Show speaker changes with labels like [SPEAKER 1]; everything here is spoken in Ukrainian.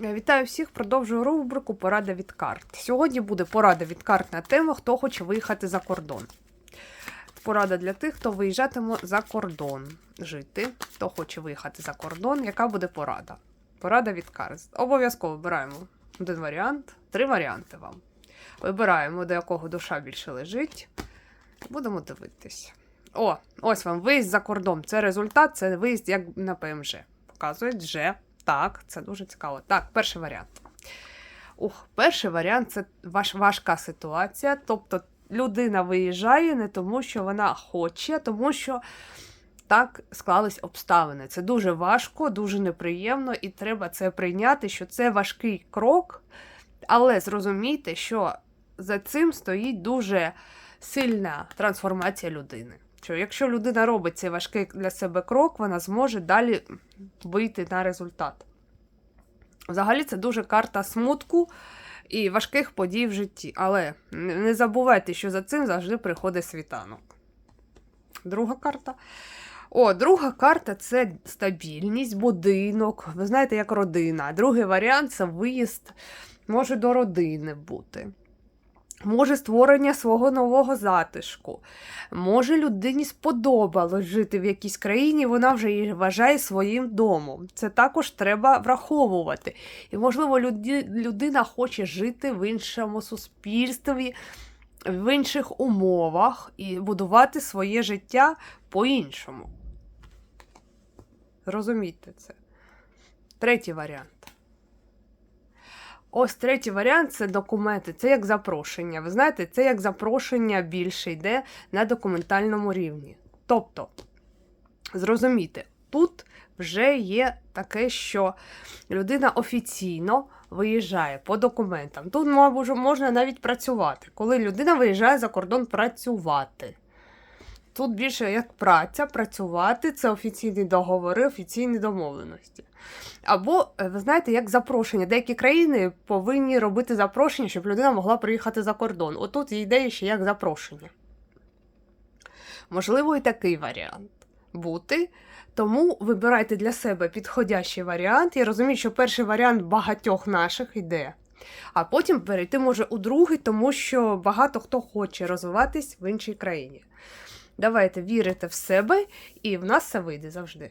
[SPEAKER 1] Вітаю всіх! Продовжую рубрику Порада від карт. Сьогодні буде порада від карт на тему, хто хоче виїхати за кордон. Порада для тих, хто виїжджатиме за кордон жити, хто хоче виїхати за кордон. Яка буде порада? Порада від карт. Обов'язково вибираємо один варіант, три варіанти вам. Вибираємо, до якого душа більше лежить. Будемо дивитись. О, ось вам виїзд за кордон. Це результат, це виїзд як на ПМЖ. Показують вже. Так, це дуже цікаво. Так, перший варіант. Ух, перший варіант це важ, важка ситуація. Тобто людина виїжджає не тому, що вона хоче, а тому що так склались обставини. Це дуже важко, дуже неприємно, і треба це прийняти, що це важкий крок, але зрозумійте, що за цим стоїть дуже сильна трансформація людини. Що якщо людина робить цей важкий для себе крок, вона зможе далі вийти на результат. Взагалі, це дуже карта смутку і важких подій в житті. Але не забувайте, що за цим завжди приходить світанок. Друга карта. О, друга карта це стабільність, будинок. Ви знаєте, як родина. Другий варіант це виїзд, може до родини бути. Може створення свого нового затишку. Може, людині сподобалось жити в якійсь країні, вона вже її вважає своїм домом. Це також треба враховувати. І, можливо, люди, людина хоче жити в іншому суспільстві, в інших умовах і будувати своє життя по-іншому. Зрозумійте це. Третій варіант. Ось третій варіант це документи, це як запрошення. Ви знаєте, це як запрошення більше йде на документальному рівні. Тобто, зрозумійте, тут вже є таке, що людина офіційно виїжджає по документам. Тут, можна навіть працювати, коли людина виїжджає за кордон працювати. Тут більше як праця, працювати це офіційні договори, офіційні домовленості. Або, е, ви знаєте, як запрошення. Деякі країни повинні робити запрошення, щоб людина могла приїхати за кордон. Отут є ідея ще як запрошення. Можливо, і такий варіант бути. Тому вибирайте для себе підходящий варіант. Я розумію, що перший варіант багатьох наших іде. А потім перейти може у другий, тому що багато хто хоче розвиватись в іншій країні. Давайте вірити в себе, і в нас все вийде завжди.